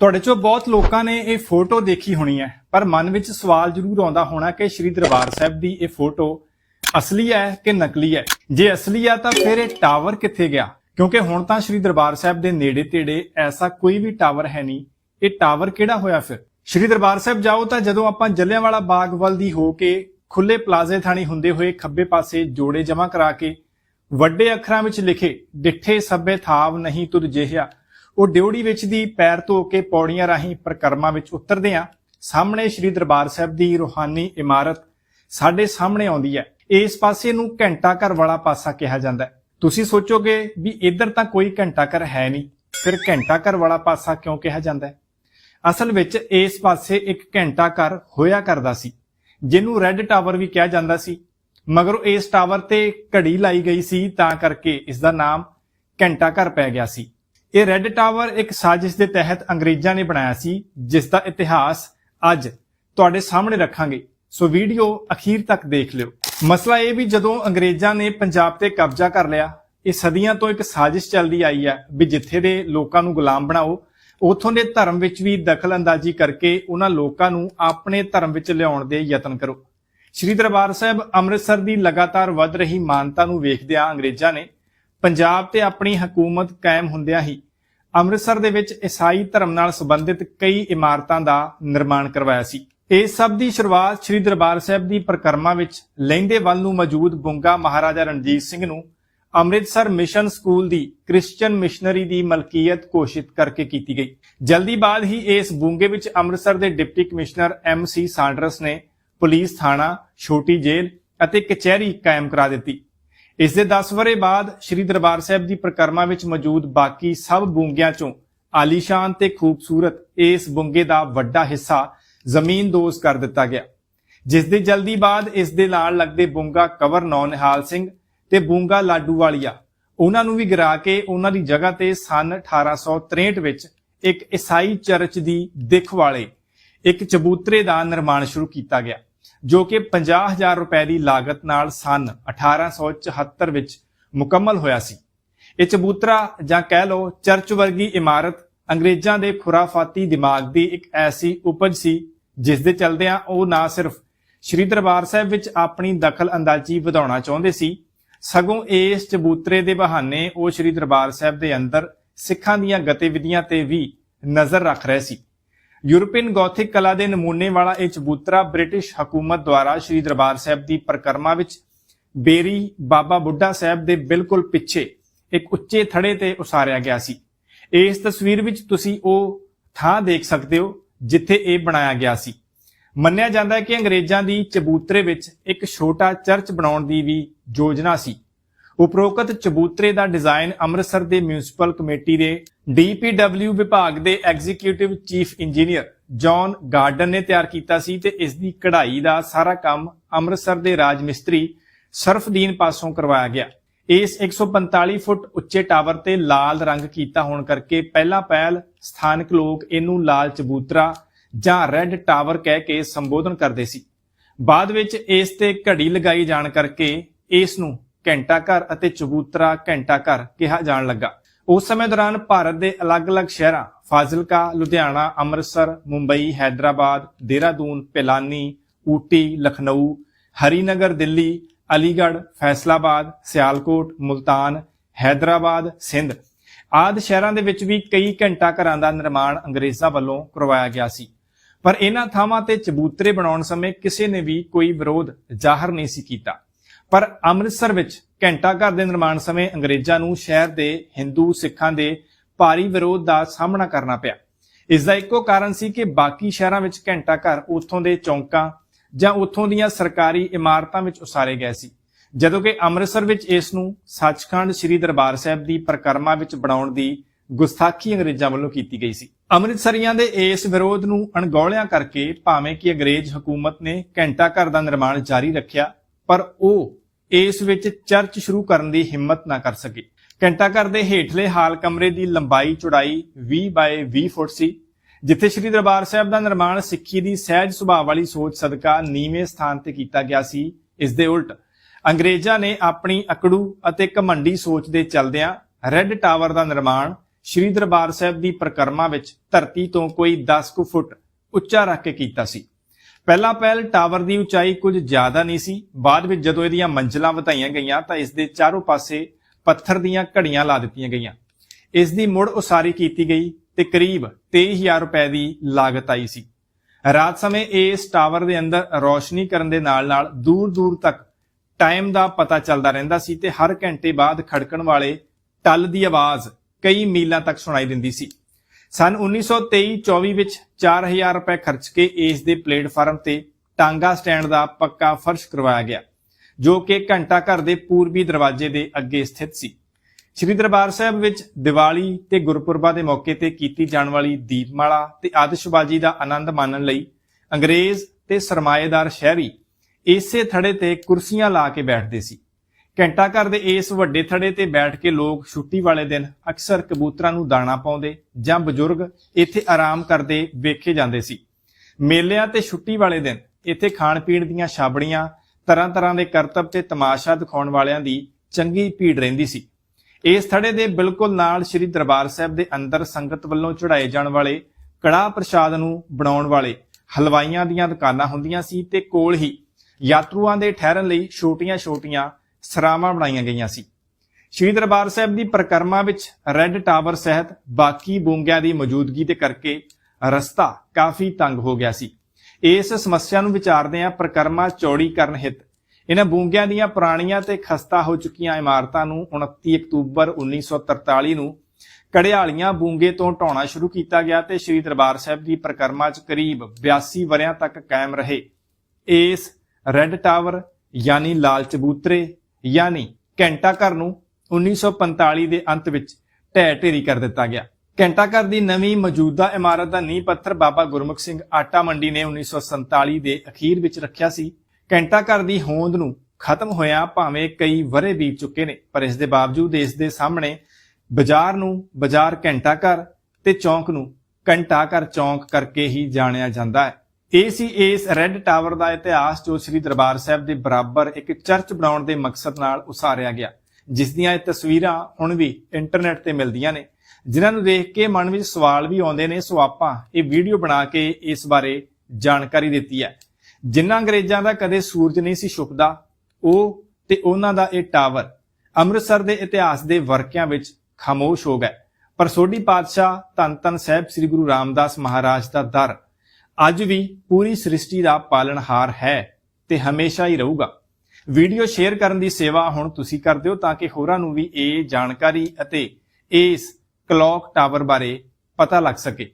ਤੁਹਾਡੇ ਚੋਂ ਬਹੁਤ ਲੋਕਾਂ ਨੇ ਇਹ ਫੋਟੋ ਦੇਖੀ ਹੋਣੀ ਹੈ, ਪਰ ਮਨ ਵਿੱਚ ਸਵਾਲ ਜ਼ਰੂਰ ਆਉਂਦਾ ਹੋਣਾ ਕਿ ਸ਼੍ਰੀ ਦਰਬਾਰ ਸਾਹਿਬ ਦੀ ਇਹ ਫੋਟੋ ਅਸਲੀ ਹੈ ਕਿ ਨਕਲੀ ਹੈ? ਜੇ ਅਸਲੀ ਆ ਤਾਂ ਫਿਰ ਇਹ ਟਾਵਰ ਕਿੱਥੇ ਗਿਆ? ਕਿਉਂਕਿ ਹੁਣ ਤਾਂ ਸ਼੍ਰੀ ਦਰਬਾਰ ਸਾਹਿਬ ਦੇ ਨੇੜੇ ਤੇੜੇ ਐਸਾ ਕੋਈ ਵੀ ਟਾਵਰ ਹੈ ਨਹੀਂ। ਇਹ ਟਾਵਰ ਕਿਹੜਾ ਹੋਇਆ ਫਿਰ? ਸ਼੍ਰੀ ਦਰਬਾਰ ਸਾਹਿਬ ਜਾਓ ਤਾਂ ਜਦੋਂ ਆਪਾਂ ਜਲਿਆਂਵਾਲਾ ਬਾਗ ਵੱਲ ਦੀ ਹੋ ਕੇ ਖੁੱਲੇ ਪਲਾਜ਼ੇ ਥਾਣੀ ਹੁੰਦੇ ਹੋਏ ਖੱਬੇ ਪਾਸੇ ਜੋੜੇ ਜਮ੍ਹਾਂ ਕਰਾ ਕੇ ਵੱਡੇ ਅੱਖਰਾਂ ਵਿੱਚ ਲਿਖੇ, ਡਿੱਠੇ ਸੱਬੇ ਥਾਵ ਨਹੀਂ ਤੁਰ ਜਿਹਾ ਉਹ ਡਿਉੜੀ ਵਿੱਚ ਦੀ ਪੈਰ ਧੋ ਕੇ ਪੌੜੀਆਂ ਰਾਹੀਂ ਪ੍ਰਕਰਮਾ ਵਿੱਚ ਉਤਰਦੇ ਆ। ਸਾਹਮਣੇ ਸ਼੍ਰੀ ਦਰਬਾਰ ਸਾਹਿਬ ਦੀ ਰੂਹਾਨੀ ਇਮਾਰਤ ਸਾਡੇ ਸਾਹਮਣੇ ਆਉਂਦੀ ਹੈ। ਇਸ ਪਾਸੇ ਨੂੰ ਘੰਟਾ ਘਰ ਵਾਲਾ ਪਾਸਾ ਕਿਹਾ ਜਾਂਦਾ ਹੈ। ਤੁਸੀਂ ਸੋਚੋਗੇ ਵੀ ਇੱਧਰ ਤਾਂ ਕੋਈ ਘੰਟਾ ਘਰ ਹੈ ਨਹੀਂ, ਫਿਰ ਘੰਟਾ ਘਰ ਵਾਲਾ ਪਾਸਾ ਕਿਉਂ ਕਿਹਾ ਜਾਂਦਾ ਹੈ? ਅਸਲ ਵਿੱਚ ਇਸ ਪਾਸੇ ਇੱਕ ਘੰਟਾ ਘਰ ਹੋਇਆ ਕਰਦਾ ਸੀ, ਜਿਹਨੂੰ ਰੈੱਡ ਟਾਵਰ ਵੀ ਕਿਹਾ ਜਾਂਦਾ ਸੀ। ਮਗਰ ਇਸ ਟਾਵਰ ਤੇ ਘੜੀ ਲਾਈ ਗਈ ਸੀ, ਤਾਂ ਕਰਕੇ ਇਸ ਦਾ ਨਾਮ ਘੰਟਾ ਘਰ ਪੈ ਗਿਆ ਸੀ। ਇਹ ਰੈੱਡ ਟਾਵਰ ਇੱਕ ਸਾਜ਼ਿਸ਼ ਦੇ ਤਹਿਤ ਅੰਗਰੇਜ਼ਾਂ ਨੇ ਬਣਾਇਆ ਸੀ, ਜਿਸ ਦਾ ਇਤਿਹਾਸ ਅੱਜ ਤੁਹਾਡੇ ਸਾਹਮਣੇ ਰੱਖਾਂਗੇ। ਸੋ ਵੀਡੀਓ ਅਖੀਰ ਤੱਕ ਦੇਖ ਲਿਓ। ਮਸਲਾ ਇਹ ਵੀ ਜਦੋਂ ਅੰਗਰੇਜ਼ਾਂ ਨੇ ਪੰਜਾਬ ਤੇ ਕਬਜ਼ਾ ਕਰ ਲਿਆ, ਇਹ ਸਦੀਆਂ ਤੋਂ ਇੱਕ ਸਾਜ਼ਿਸ਼ ਚੱਲਦੀ ਆਈ ਹੈ ਵੀ ਜਿੱਥੇ ਦੇ ਲੋਕਾਂ ਨੂੰ ਗੁਲਾਮ ਬਣਾਓ, ਉਥੋਂ ਦੇ ਧਰਮ ਵਿੱਚ ਵੀ ਦਖਲਅੰਦਾਜ਼ੀ ਕਰਕੇ ਉਹਨਾਂ ਲੋਕਾਂ ਨੂੰ ਆਪਣੇ ਧਰਮ ਵਿੱਚ ਲਿਆਉਣ ਦੇ ਯਤਨ ਕਰੋ। ਸ਼੍ਰੀ ਦਰਬਾਰ ਸਾਹਿਬ ਅੰਮ੍ਰਿਤਸਰ ਦੀ ਲਗਾਤਾਰ ਵੱਧ ਰਹੀ ਮਾਨਤਾ ਨੂੰ ਵੇਖਦਿਆਂ ਅੰਗਰੇਜ਼ਾਂ ਨੇ ਪੰਜਾਬ ਤੇ ਆਪਣੀ ਹਕੂਮਤ ਕਾਇਮ ਹੁੰਦਿਆਂ ਹੀ ਅੰਮ੍ਰਿਤਸਰ ਦੇ ਵਿੱਚ ਈਸਾਈ ਧਰਮ ਨਾਲ ਸੰਬੰਧਿਤ ਕਈ ਇਮਾਰਤਾਂ ਦਾ ਨਿਰਮਾਣ ਕਰਵਾਇਆ ਸੀ। ਇਸ ਸਭ ਦੀ ਸ਼ੁਰੂਆਤ ਸ਼੍ਰੀ ਦਰਬਾਰ ਸਾਹਿਬ ਦੀ ਪ੍ਰਕਰਮਾ ਵਿੱਚ ਲਹਿੰਦੇ ਵੱਲ ਨੂੰ ਮੌਜੂਦ ਬੁੰਗਾ ਮਹਾਰਾਜਾ ਰਣਜੀਤ ਸਿੰਘ ਨੂੰ ਅੰਮ੍ਰਿਤਸਰ ਮਿਸ਼ਨ ਸਕੂਲ ਦੀ ਕ੍ਰਿਸਚੀਅਨ ਮਿਸ਼ਨਰੀ ਦੀ ਮਲਕੀਅਤ ਘੋਸ਼ਿਤ ਕਰਕੇ ਕੀਤੀ ਗਈ। ਜਲਦੀ ਬਾਅਦ ਹੀ ਇਸ ਬੁੰਗੇ ਵਿੱਚ ਅੰਮ੍ਰਿਤਸਰ ਦੇ deputy commissioner M C Saunders ਨੇ ਪੁਲਿਸ ਥਾਣਾ, ਛੋਟੀ ਜੇਲ੍ਹ ਅਤੇ ਕਚਹਿਰੀ ਕਾਇਮ ਕਰਾ ਦਿੱਤੀ। ਇਸ ਦੇ 10 ਵਰੇ ਬਾਅਦ ਸ੍ਰੀ ਦਰਬਾਰ ਸਾਹਿਬ ਦੀ ਪ੍ਰਕਰਮਾ ਵਿੱਚ ਮੌਜੂਦ ਬਾਕੀ ਸਭ ਬੁੰਗਿਆਂ ਚੋਂ ਆਲੀਸ਼ਾਨ ਤੇ ਖੂਬਸੂਰਤ ਇਸ ਬੁੰਗੇ ਦਾ ਵੱਡਾ ਹਿੱਸਾ ਜ਼ਮੀਨ ਜ਼ਮੀਨਦੋਜ਼ ਕਰ ਦਿੱਤਾ ਗਿਆ। ਜਿਸ ਦੇ ਜਲਦੀ ਬਾਅਦ ਇਸ ਦੇ ਨਾਲ ਲੱਗਦੇ ਬੁੰਗਾ ਕਵਰ ਨੌ ਨਿਹਾਲ ਸਿੰਘ ਤੇ ਬੁੰਗਾ ਲਾਡੂ ਵਾਲੀਆ ਉਹਨਾਂ ਨੂੰ ਵੀ ਗਿਰਾ ਕੇ ਉਹਨਾਂ ਦੀ ਜਗ੍ਹਾ ਤੇ ਸਨ 1863 ਵਿੱਚ ਇੱਕ ਈਸਾਈ ਚਰਚ ਦੀ ਦਿੱਖ ਵਾਲੇ ਇੱਕ ਚਬੂਤਰੇ ਦਾ ਨਿਰਮਾਣ ਸ਼ੁਰੂ ਕੀਤਾ ਗਿਆ। ਜੋ ਕਿ 50000 ਰੁਪਏ ਦੀ ਲਾਗਤ ਨਾਲ ਸਨ 1874 ਵਿੱਚ ਮੁਕੰਮਲ ਹੋਇਆ ਸੀ। ਇਹ ਚਬੂਤਰਾ ਜਾਂ ਕਹਿ ਲਓ ਚਰਚ ਵਰਗੀ ਇਮਾਰਤ ਅੰਗਰੇਜ਼ਾਂ ਦੇ ਖੁਰਾਫਾਤੀ ਦਿਮਾਗ ਦੀ ਇੱਕ ਐਸੀ ਉਪਜ ਸੀ, ਜਿਸ ਦੇ ਚਲਦਿਆਂ ਉਹ ਨਾ ਸਿਰਫ ਸ਼੍ਰੀ ਦਰਬਾਰ ਸਾਹਿਬ ਵਿੱਚ ਆਪਣੀ ਦਖਲ ਅੰਦਾਜ਼ੀ ਵਧਾਉਣਾ ਚਾਹੁੰਦੇ ਸੀ, ਸਗੋਂ ਇਸ ਚਬੂਤਰੇ ਦੇ ਬਹਾਨੇ ਉਹ ਸ਼੍ਰੀ ਦਰਬਾਰ ਸਾਹਿਬ ਦੇ ਅੰਦਰ ਸਿੱਖਾਂ ਦੀਆਂ ਗਤੀਵਿਧੀਆਂ ਤੇ ਵੀ ਨਜ਼ਰ ਰੱਖ ਰਹੇ ਸੀ। ਯੂਰਪੀਅਨ ਗੋਥਿਕ ਕਲਾ ਦੇ ਨਮੂਨੇ ਵਾਲਾ ਇਹ ਚਬੂਤਰਾ ਬ੍ਰਿਟਿਸ਼ ਹਕੂਮਤ ਦੁਆਰਾ ਸ਼੍ਰੀ ਦਰਬਾਰ ਸਾਹਿਬ ਦੀ ਪ੍ਰਕਰਮਾ ਵਿੱਚ ਬੇਰੀ ਬਾਬਾ ਬੁੱਢਾ ਸਾਹਿਬ ਦੇ ਬਿਲਕੁਲ ਪਿੱਛੇ ਇੱਕ ਉੱਚੇ ਥੜੇ ਤੇ ਉਸਾਰਿਆ ਗਿਆ ਸੀ। ਇਸ ਤਸਵੀਰ ਵਿੱਚ ਤੁਸੀਂ ਉਹ ਥਾਂ ਦੇਖ ਸਕਦੇ ਹੋ ਜਿੱਥੇ ਇਹ ਬਣਾਇਆ ਗਿਆ ਸੀ। ਮੰਨਿਆ ਜਾਂਦਾ ਹੈ ਕਿ ਅੰਗਰੇਜ਼ਾਂ ਦੀ ਚਬੂਤਰੇ ਵਿੱਚ ਇੱਕ ਛੋਟਾ ਚਰਚ ਬਣਾਉਣ ਦੀ ਵੀ ਯੋਜਨਾ ਸੀ। ਉਪਰੋਕਤ ਚਬੂਤਰੇ ਦਾ ਡਿਜ਼ਾਈਨ ਅੰਮ੍ਰਿਤਸਰ ਦੇ ਮਿਊਨਿਸਪਲ ਕਮੇਟੀ ਦੇ ਡੀਪੀਡਬਲਿਊ ਵਿਭਾਗ ਦੇ executive chief engineer John Garden ਨੇ ਤਿਆਰ ਕੀਤਾ ਸੀ ਤੇ ਇਸ ਦੀ ਕਢਾਈ ਦਾ ਸਾਰਾ ਕੰਮ ਅੰਮ੍ਰਿਤਸਰ ਦੇ ਰਾਜ ਮਿਸਤਰੀ ਸਰਫਦੀਨ ਪਾਸੋਂ ਕਰਵਾਇਆ ਗਿਆ। ਇਸ 145 ਫੁੱਟ ਉੱਚੇ ਟਾਵਰ ਤੇ ਲਾਲ ਰੰਗ ਕੀਤਾ ਹੋਣ ਕਰਕੇ ਪਹਿਲਾ ਪਹਿਲ ਸਥਾਨਕ ਲੋਕ ਇਹਨੂੰ ਲਾਲ ਚਬੂਤਰਾ ਜਾਂ ਰੈੱਡ ਟਾਵਰ ਕਹਿ ਕੇ ਸੰਬੋਧਨ ਕਰਦੇ ਸੀ। ਬਾਅਦ ਵਿੱਚ ਇਸ ਤੇ ਘੜੀ ਲਗਾਈ ਜਾਣ ਕਰਕੇ ਇਸ ਨੂੰ ਘੰਟਾ ਘਰ ਅਤੇ ਚਬੂਤਰਾ ਘੰਟਾ ਘਰ ਕਿਹਾ ਜਾਣ ਲੱਗਾ। ਉਸ ਸਮੇਂ ਦੌਰਾਨ ਭਾਰਤ ਦੇ ਅਲੱਗ-ਅਲੱਗ ਸ਼ਹਿਰਾਂ, ਫਾਜ਼ਿਲਕਾ, ਲੁਧਿਆਣਾ, ਅੰਮ੍ਰਿਤਸਰ, ਮੁੰਬਈ ਹైదరాబాద్ ਦੇਹਰਾਦੂਨ, ਪਿਲਾਨੀ, ਊਟੀ, ਲਖਨਊ, ਹਰੀਨਗਰ, ਦਿੱਲੀ, ਅਲੀਗੜ੍ਹ, ਫੈਸਲਾਬਾਦ, ਸਿਆਲਕੋਟ, ਮੁਲਤਾਨ ਹైదరాబాద్ ਸਿੰਧ। ਆਦ ਸ਼ਹਿਰਾਂ ਦੇ ਵਿੱਚ ਵੀ ਕਈ ਘੰਟਾ ਘਰਾਂ ਦਾ ਨਿਰਮਾਣ ਅੰਗਰੇਜ਼ਾਂ ਵੱਲੋਂ ਕਰਵਾਇਆ ਗਿਆ ਸੀ। ਪਰ ਇਹਨਾਂ ਥਾਵਾਂ ਤੇ ਚਬੂਤਰੇ ਬਣਾਉਣ ਸਮੇਂ ਕਿਸੇ ਨੇ ਵੀ ਕੋਈ ਵਿਰੋਧ ਜ਼ਾਹਰ ਨਹੀਂ ਸੀ ਕੀਤਾ। ਪਰ ਅੰਮ੍ਰਿਤਸਰ ਵਿੱਚ ਘੰਟਾ ਘਰ ਦੇ ਨਿਰਮਾਣ ਸਮੇਂ ਅੰਗਰੇਜ਼ਾਂ ਨੂੰ ਸ਼ਹਿਰ ਦੇ ਹਿੰਦੂ ਸਿੱਖਾਂ ਦੇ ਭਾਰੀ ਵਿਰੋਧ ਦਾ ਸਾਹਮਣਾ ਕਰਨਾ ਪਿਆ। ਇਸ ਦਾ ਇੱਕੋ ਕਾਰਨ ਸੀ ਕਿ ਬਾਕੀ ਸ਼ਹਿਰਾਂ ਵਿੱਚ ਘੰਟਾ ਘਰ ਉੱਥੋਂ ਦੇ ਚੌਂਕਾਂ ਜਾਂ ਉੱਥੋਂ ਦੀਆਂ ਸਰਕਾਰੀ ਇਮਾਰਤਾਂ ਵਿੱਚ ਉਸਾਰੇ ਗਏ ਸੀ। ਜਦੋਂ ਕਿ ਅੰਮ੍ਰਿਤਸਰ ਵਿੱਚ ਇਸ ਨੂੰ ਸੱਚਖੰਡ ਸ੍ਰੀ ਦਰਬਾਰ ਸਾਹਿਬ ਦੀ ਪ੍ਰਕਰਮਾ ਵਿੱਚ ਬਣਾਉਣ ਦੀ ਗੁਸਤਾਖੀ ਅੰਗਰੇਜ਼ਾਂ ਵੱਲੋਂ ਕੀਤੀ ਗਈ ਸੀ। ਅੰਮ੍ਰਿਤਸਰੀਆਂ ਦੇ ਇਸ ਵਿਰੋਧ ਨੂੰ ਅਣਗੌਲਿਆਂ ਕਰਕੇ ਭਾਵੇਂ ਕਿ ਅੰਗਰੇਜ਼ ਹਕੂਮਤ ਨੇ ਘੰਟਾ ਘਰ ਦਾ ਨਿਰਮਾਣ ਜਾਰੀ ਰੱਖਿਆ ਪਰ ਉਹ ਇਸ ਵਿੱਚ ਚਰਚ ਸ਼ੁਰੂ ਕਰਨ ਦੀ ਹਿੰਮਤ ਨਾ ਕਰ ਸਕੇ। ਘੰਟਾ ਘਰ ਦੇ ਹੇਠਲੇ ਹਾਲ ਕਮਰੇ ਦੀ ਲੰਬਾਈ ਚੌੜਾਈ 20 ਬਾਏ 20 ਫੁੱਟ ਸੀ, ਜਿੱਥੇ ਸ੍ਰੀ ਦਰਬਾਰ ਸਾਹਿਬ ਦਾ ਨਿਰਮਾਣ ਸਿੱਖੀ ਦੀ ਸਹਿਜ ਸੁਭਾਅ ਵਾਲੀ ਸੋਚ ਸਦਕਾ ਨੀਵੇਂ ਸਥਾਨ ਤੇ ਕੀਤਾ ਗਿਆ ਸੀ, ਇਸ ਦੇ ਉਲਟ। ਅੰਗਰੇਜ਼ਾਂ ਨੇ ਆਪਣੀ ਅਕੜੂ ਅਤੇ ਘਮੰਡੀ ਸੋਚ ਦੇ ਚਲਦਿਆਂ ਰੈੱਡ ਟਾਵਰ ਦਾ ਨਿਰਮਾਣ ਸ਼੍ਰੀ ਦਰਬਾਰ ਸਾਹਿਬ ਦੀ ਪ੍ਰਕਰਮਾ ਵਿੱਚ ਧਰਤੀ ਤੋਂ ਕੋਈ 10 ਕੁ ਫੁੱਟ ਉੱਚਾ ਰੱਖ ਕੇ ਕੀਤਾ ਸੀ। ਪਹਿਲਾ ਪਹਿਲ ਟਾਵਰ ਦੀ ਉਚਾਈ ਕੁਝ ਜ਼ਿਆਦਾ ਨਹੀਂ ਸੀ। ਬਾਅਦ ਵਿੱਚ ਜਦੋਂ ਇਹਦੀਆਂ ਮੰਜ਼ਲਾਂ ਵਧਾਈਆਂ ਗਈਆਂ ਤਾਂ ਇਸ ਦੇ ਚਾਰੋਂ ਪਾਸੇ ਪੱਥਰ ਦੀਆਂ ਘੜੀਆਂ ਲਾ ਦਿੱਤੀਆਂ ਗਈਆਂ। ਇਸ ਦੀ ਮੁੜ ਉਸਾਰੀ ਕੀਤੀ ਗਈ ਤੇ ਕਰੀਬ 23000 ਰੁਪਏ ਦੀ ਲਾਗਤ ਆਈ ਸੀ। ਰਾਤ ਸਮੇਂ ਇਸ ਟਾਵਰ ਦੇ ਅੰਦਰ ਰੌਸ਼ਨੀ ਕਰਨ ਦੇ ਨਾਲ-ਨਾਲ ਦੂਰ-ਦੂਰ ਤੱਕ ਟਾਈਮ ਦਾ ਪਤਾ ਚੱਲਦਾ ਰਹਿੰਦਾ ਸੀ ਤੇ ਹਰ ਘੰਟੇ ਬਾਅਦ ਖੜਕਣ ਵਾਲੇ ਟੱਲ ਦੀ ਆਵਾਜ਼ ਕਈ ਮੀਲਾਂ ਤੱਕ ਸੁਣਾਈ ਦਿੰਦੀ ਸੀ। ਸਨ 1923-24 ਵਿੱਚ 4000 ਰੁਪਏ ਖਰਚ ਕੇ ਇਸ ਦੇ ਪਲੇਟਫਾਰਮ ਤੇ ਟਾਂਗਾ ਸਟੈਂਡ ਦਾ ਪੱਕਾ ਫਰਸ਼ ਕਰਵਾਇਆ ਗਿਆ, ਜੋ ਕਿ ਘੰਟਾ ਘਰ ਦੇ ਪੂਰਬੀ ਦਰਵਾਜ਼ੇ ਦੇ ਅੱਗੇ ਸਥਿਤ ਸੀ। ਸ਼੍ਰੀ ਦਰਬਾਰ ਸਾਹਿਬ ਵਿੱਚ ਦੀਵਾਲੀ ਤੇ ਗੁਰਪੁਰਬਾਂ ਦੇ ਮੌਕੇ ਤੇ ਕੀਤੀ ਜਾਣ ਵਾਲੀ ਦੀਪਮਾਲਾ ਤੇ ਆਤਿਸ਼ਬਾਜ਼ੀ ਦਾ ਆਨੰਦ ਮਾਣਨ ਲਈ ਅੰਗਰੇਜ਼ ਤੇ ਸਰਮਾਏਦਾਰ ਸ਼ਹਿਰੀ ਇਸੇ ਥੜੇ ਤੇ ਕੁਰਸੀਆਂ ਲਾ ਕੇ ਬੈਠਦੇ ਸੀ। ਘੰਟਾ ਘਰ ਦੇ ਇਸ ਵੱਡੇ ਥੜੇ ਤੇ ਬੈਠ ਕੇ ਲੋਕ ਛੁੱਟੀ ਵਾਲੇ ਦਿਨ ਅਕਸਰ ਕਬੂਤਰਾਂ ਨੂੰ ਦਾਣਾ ਪਾਉਂਦੇ ਜਾਂ ਬਜ਼ੁਰਗ ਇੱਥੇ ਆਰਾਮ ਕਰਦੇ ਵੇਖੇ ਜਾਂਦੇ ਸੀ। ਮੇਲਿਆਂ ਤੇ ਛੁੱਟੀ ਵਾਲੇ ਦਿਨ ਇੱਥੇ ਖਾਣ ਪੀਣ ਦੀਆਂ ਛਾਬੜੀਆਂ ਤਰ੍ਹਾਂ ਤਰ੍ਹਾਂ ਦੇ ਕਰਤੱਵ ਤੇ ਤਮਾਸ਼ਾ ਦਿਖਾਉਣ ਵਾਲਿਆਂ ਦੀ ਚੰਗੀ ਭੀੜ ਰਹਿੰਦੀ ਸੀ। ਇਸ ਥੜੇ ਦੇ ਬਿਲਕੁਲ ਨਾਲ ਸ੍ਰੀ ਦਰਬਾਰ ਸਾਹਿਬ ਦੇ ਅੰਦਰ ਸੰਗਤ ਵੱਲੋਂ ਚੜਾਏ ਜਾਣ ਵਾਲੇ ਕੜਾਹ ਪ੍ਰਸ਼ਾਦ ਨੂੰ ਬਣਾਉਣ ਵਾਲੇ ਹਲਵਾਈਆਂ ਦੀਆਂ ਦੁਕਾਨਾਂ ਹੁੰਦੀਆਂ ਸੀ ਤੇ ਕੋਲ ਹੀ ਯਾਤਰੂਆਂ ਦੇ ਠਹਿਰਨ ਲਈ ਛੋਟੀਆਂ-ਛੋਟੀਆਂ ਸਰਾਵਾਂ ਬਣਾਈਆਂ ਗਈਆਂ ਸੀ। ਸ਼੍ਰੀ ਦਰਬਾਰ ਸਾਹਿਬ ਦੀ ਪ੍ਰਕਰਮਾ ਵਿੱਚ ਰੈੱਡ ਟਾਵਰ ਸਹਿਤ ਬਾਕੀ ਬੂੰਗਿਆਂ ਦੀ ਮੌਜੂਦਗੀ ਦੇ ਕਰਕੇ ਰਸਤਾ ਕਾਫੀ ਤੰਗ ਹੋ ਗਿਆ ਸੀ। ਇਸ ਸਮੱਸਿਆ ਨੂੰ ਵਿਚਾਰਦਿਆਂ ਪ੍ਰਕਰਮਾ ਚੌੜੀ ਕਰਨ ਹਿੱਤ ਇਹਨਾਂ ਬੂੰਗਿਆਂ ਦੀਆਂ ਪੁਰਾਣੀਆਂ ਤੇ ਖਸਤਾ ਹੋ ਚੁੱਕੀਆਂ ਇਮਾਰਤਾਂ ਨੂੰ 29 ਅਕਤੂਬਰ 1943 ਨੂੰ ਕੜਿਆਲੀਆਂ ਬੂੰਗੇ ਤੋਂ ਢਾਉਣਾ ਸ਼ੁਰੂ ਕੀਤਾ ਗਿਆ ਤੇ ਸ੍ਰੀ ਦਰਬਾਰ ਸਾਹਿਬ ਦੀ ਪ੍ਰਕਰਮਾ 'ਚ ਕਰੀਬ 82 ਵਰਿਆਂ ਤੱਕ ਕਾਇਮ ਰਹੇ। ਇਸ ਰੈੱਡ ਟਾਵਰ ਯਾਨੀ ਲਾਲ ਚਬੂਤਰੇ ਯਾਨੀ ਘੰਟਾ ਘਰ ਨੂੰ 1945 ਦੇ ਅੰਤ ਵਿੱਚ ਢਹਿ ਢੇਰੀ ਕਰ ਦਿੱਤਾ ਗਿਆ। ਘੰਟਾ ਘਰ ਦੀ ਨਵੀਂ ਮੌਜੂਦਾ ਇਮਾਰਤ ਦਾ ਨੀਂਹ ਪੱਥਰ ਬਾਬਾ ਗੁਰਮੁਖ ਸਿੰਘ ਆਟਾ ਮੰਡੀ ਨੇ 1947 ਦੇ ਅਖੀਰ ਵਿੱਚ ਰੱਖਿਆ ਸੀ। ਘੰਟਾ ਘਰ ਦੀ ਹੋਂਦ ਨੂੰ ਖਤਮ ਹੋਇਆ ਭਾਵੇਂ ਕਈ ਵਰੇ ਬੀਤ ਚੁੱਕੇ ਨੇ, ਪਰ ਇਸ ਦੇ ਬਾਵਜੂਦ ਇਸ ਦੇ ਸਾਹਮਣੇ ਬਾਜ਼ਾਰ ਨੂੰ ਬਾਜ਼ਾਰ ਘੰਟਾ ਘਰ ਤੇ ਚੌਂਕ ਨੂੰ ਘੰਟਾ ਘਰ ਚੌਂਕ ਕਰਕੇ ਹੀ ਜਾਣਿਆ ਜਾਂਦਾ ਹੈ। ਇਹ ਸੀ ਇਸ ਰੈੱਡ ਟਾਵਰ ਦਾ ਇਤਿਹਾਸ ਜੋ ਸ੍ਰੀ ਦਰਬਾਰ ਸਾਹਿਬ ਦੇ ਬਰਾਬਰ ਇੱਕ ਚਰਚ ਬਣਾਉਣ ਦੇ ਮਕਸਦ ਨਾਲ ਉਸਾਰਿਆ ਗਿਆ। ਜਿਸ ਦੀਆਂ ਇਹ ਤਸਵੀਰਾਂ ਹੁਣ ਵੀ ਇੰਟਰਨੈਟ ਤੇ ਮਿਲਦੀਆਂ ਨੇ। ਜਿਨ੍ਹਾਂ ਨੂੰ ਦੇਖ ਕੇ ਮਨ ਵਿੱਚ ਸਵਾਲ ਵੀ ਆਉਂਦੇ ਨੇ, ਸੋ ਆਪਾਂ ਇਹ ਵੀਡੀਓ ਬਣਾ ਕੇ ਇਸ ਬਾਰੇ ਜਾਣਕਾਰੀ ਦਿੱਤੀ ਹੈ। ਜਿਨ੍ਹਾਂ ਅੰਗਰੇਜ਼ਾਂ ਦਾ ਕਦੇ ਸੂਰਜ ਨਹੀਂ ਸੀ ਛੁਪਦਾ, ਉਹ ਤੇ ਉਹਨਾਂ ਦਾ ਇਹ ਟਾਵਰ ਅੰਮ੍ਰਿਤਸਰ ਦੇ ਇਤਿਹਾਸ ਦੇ ਵਰਕਿਆਂ ਵਿੱਚ ਖਾਮੋਸ਼ ਹੋ ਗਏ। ਪਰ ਸੋਢੀ ਪਾਤਸ਼ਾਹ ਧੰਨ ਧੰਨ ਸਾਹਿਬ ਸ੍ਰੀ ਗੁਰੂ ਰਾਮਦਾਸ ਮਹਾਰਾਜ ਦਾ ਦਰ ਅੱਜ ਵੀ ਪੂਰੀ ਸ੍ਰਿਸ਼ਟੀ ਦਾ ਪਾਲਣਹਾਰ ਹੈ ਤੇ ਹਮੇਸ਼ਾ ਹੀ ਰਹੂਗਾ। ਵੀਡੀਓ ਸ਼ੇਅਰ ਕਰਨ ਦੀ ਸੇਵਾ ਹੁਣ ਤੁਸੀਂ ਕਰਦੇ ਹੋ ਤਾਂ ਕਿ ਹੋਰਾਂ ਨੂੰ ਵੀ ਇਹ ਜਾਣਕਾਰੀ ਅਤੇ ਇਸ ਕਲੌਕ ਟਾਵਰ ਬਾਰੇ ਪਤਾ ਲੱਗ ਸਕੇ।